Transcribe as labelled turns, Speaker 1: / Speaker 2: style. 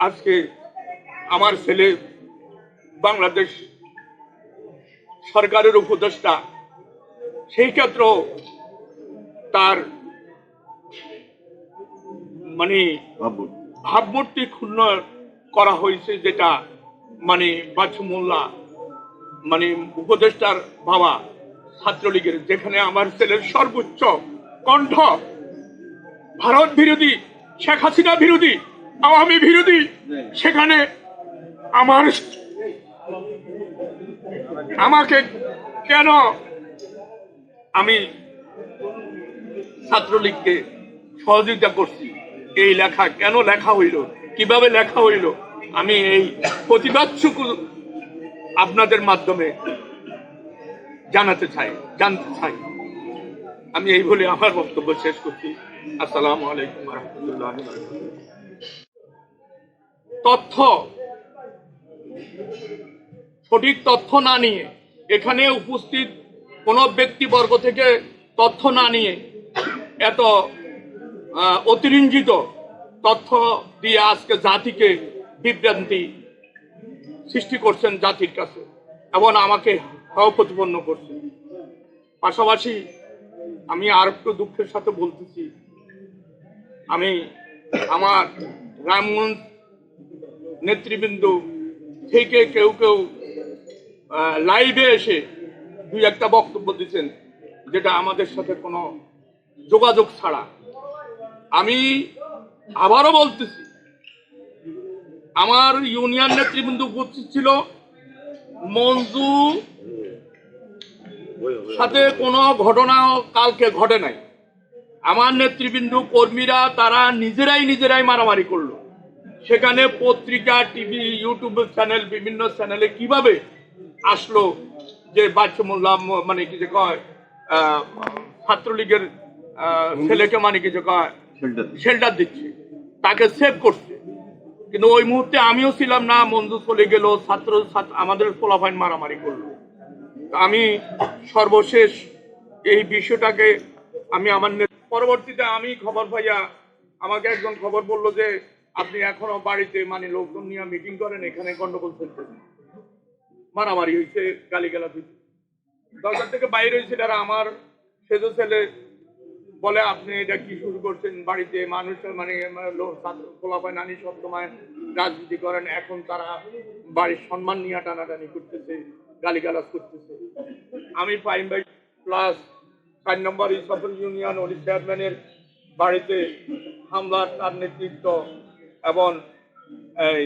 Speaker 1: আজকে আমার ছেলে বাংলাদেশ সরকারের উপদেষ্টা, সেই ক্ষেত্রেও তার মানে ভাবমূর্তি ক্ষুণ্ণ করা হয়েছে যেটা মানে বাচ্চু মোল্লা মানে উপদেষ্টার বাবা ছাত্রলীগের, যেখানে আমার ছেলের সর্বোচ্চ কণ্ঠ, ভারত বিরোধী, শেখ হাসিনা বিরোধী। আওয়ামী বিরোধী সেখানে আমার আমাকে কেন আমি ছাত্রলীগকে সহযোগিতা করছি? এই লেখা কেন লেখা হইল? কীভাবে লেখা হইল? আমি এই প্রতিবাদটুকু আপনাদের মাধ্যমে জানাতে চাই জানতে চাই। আমি এই বলে আমার বক্তব্য শেষ করছি। আসসালামু আলাইকুম রহমতুল্লাহ তথ্য। সঠিক তথ্য না নিয়ে এখানে উপস্থিত কোনো ব্যক্তিবর্গ থেকে তথ্য না নিয়ে এত অতিরঞ্জিত তথ্য দিয়ে আজকে জাতিকে বিভ্রান্তি সৃষ্টি করছেন জাতির কাছে এবং আমাকে হাও প্রতিপন্ন করছেন। পাশাপাশি আমি আর একটু দুঃখের সাথে বলতেছি। আমি আমার রামগঞ্জ নেতৃবৃন্দ থেকে কেউ কেউ লাইভে এসে দুই একটা বক্তব্য দিচ্ছেন, যেটা আমাদের সাথে কোনো যোগাযোগ ছাড়া। আমি আবারও বলতেছি, আমার ইউনিয়ন নেতৃবৃন্দ উপস্থিত ছিল মঞ্জু সাথে কোনো ঘটনা কালকে ঘটে নাই। আমার নেতৃবৃন্দ কর্মীরা তারা নিজেরাই নিজেরাই মারামারি করল। সেখানে পত্রিকা টিভি ইউটিউব চ্যানেল বিভিন্ন চ্যানেলে কীভাবে আসলো যে বাচ্চা মোল্লা মানে কি যে কয় ছাত্রলীগের ছেলেকে মানে কি যে কয়
Speaker 2: শেল্টার
Speaker 1: দিচ্ছে। তাকে সেভ করছে। কিন্তু ওই মুহূর্তে আমিও ছিলাম না মঞ্জু চলে গেল ছাত্র ছাত্র- আমাদের ফলাফাইন মারামারি করল। তা আমি সর্বশেষ এই বিষয়টাকে আমি আমার পরবর্তীতে আমি খবর পাইয়া আমাকে একজন খবর বলল যে, আপনি এখনও বাড়িতে মানে লোকজন নিয়ে মিটিং করেন, এখানে গন্ডগোল চলতেছে মারামারি হয়েছে গালিগালাজ। হয়েছে দরকার থেকে বাইরে হয়েছে তারা আমার সেজো ছেলে বলে, আপনি এটা কি শুরু করছেন? বাড়িতে মানুষের মানে খোলাপায় নানি সবসময় রাজনীতি করেন, এখন তারা বাড়ির সম্মান নিয়ে টানাটানি করতেছে, গালিগালাজ করতেছে। আমি পাইম বাই প্লাস চার নম্বর ইসফল ইউনিয়ন ওলি চেয়ারম্যানের বাড়িতে হামলার তার নেতৃত্ব এবং এই